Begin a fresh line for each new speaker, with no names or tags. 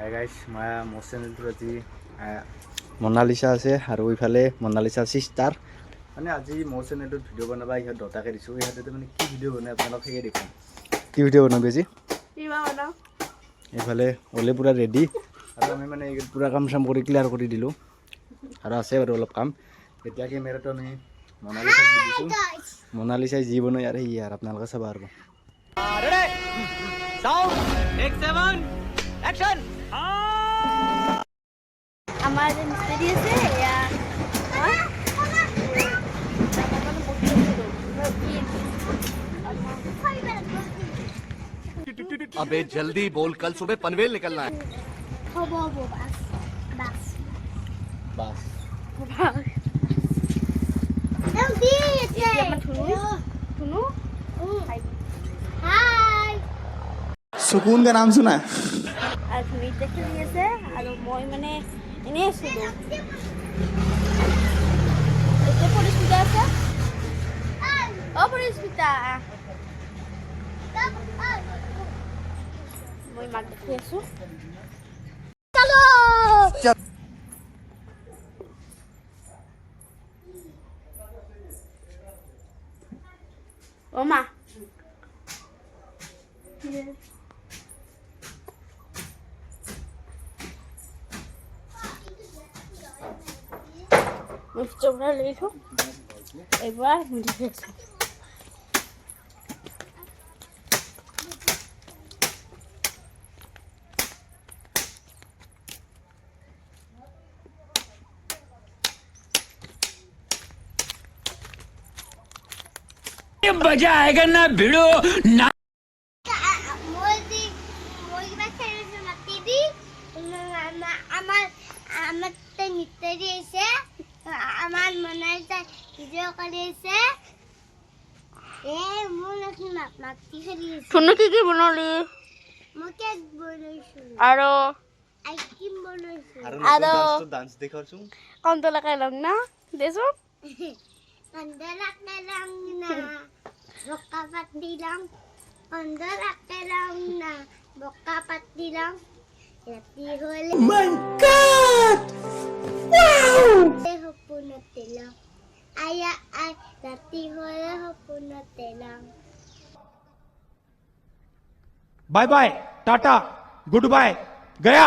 Hi guys মই মোৰ চেনেলটোত আজি মনালিচা আছে আৰু ইফালে মনালিচা চিষ্টাৰ মানে আজি মোৰ চেনেলটোত ভিডিঅ' বনাবা ইহঁত দুটাকে দিছোঁ। ইহঁতে মানে কি ভিডিঅ' বনাই আপোনালোক সেয়ে দেখোন কি ভিডিঅ' বনাবি আজি? এইফালে অলে পূৰা ৰেডি আৰু আমি মানে পূৰা কাম চাম কৰি ক্লিয়াৰ কৰি দিলোঁ। আৰু আছে বাৰু অলপ কাম। এতিয়া কেমেৰাটো আমি মনালিচাক দি দিছোঁ। মনালিচাই যি বনাই আৰু সি আৰু আপোনালোকে চাব আৰু।
আমাৰ যে মিস্ত্ৰী আছে हमारे मिस्त्री से या
अबे जल्दी बोल कल सुबह पनवेल निकलना है।
बस
सुकून का नाम सुना है।
आज से मैंने Nisso? Eu tô por explicar essa? Ou por explicar? Tá. Vou emagrecer. Alô! Omar. Yeah. লৈ থওঁ এইবাৰ দেখি আছোঁ
মই যি মই কিবা খেলিছো মাতি দি আমাৰ আমাৰ নৃত্য মোৰ নাকি মাতি খেলি আছে
ধুনু কি কি বনালি
মই কেক বনাইছো
আৰু আৰু
ডান্স দেখাওঁচোন
কমটো ল'ম না? দেচোন
Pandalak na lang na bukapat di lang Pandalak na lang na bukapat di lang সপোনতে লওঁ আয়া আই ৰাতি হ'লে সপোনতে লওঁ
bye bye tata good bye गया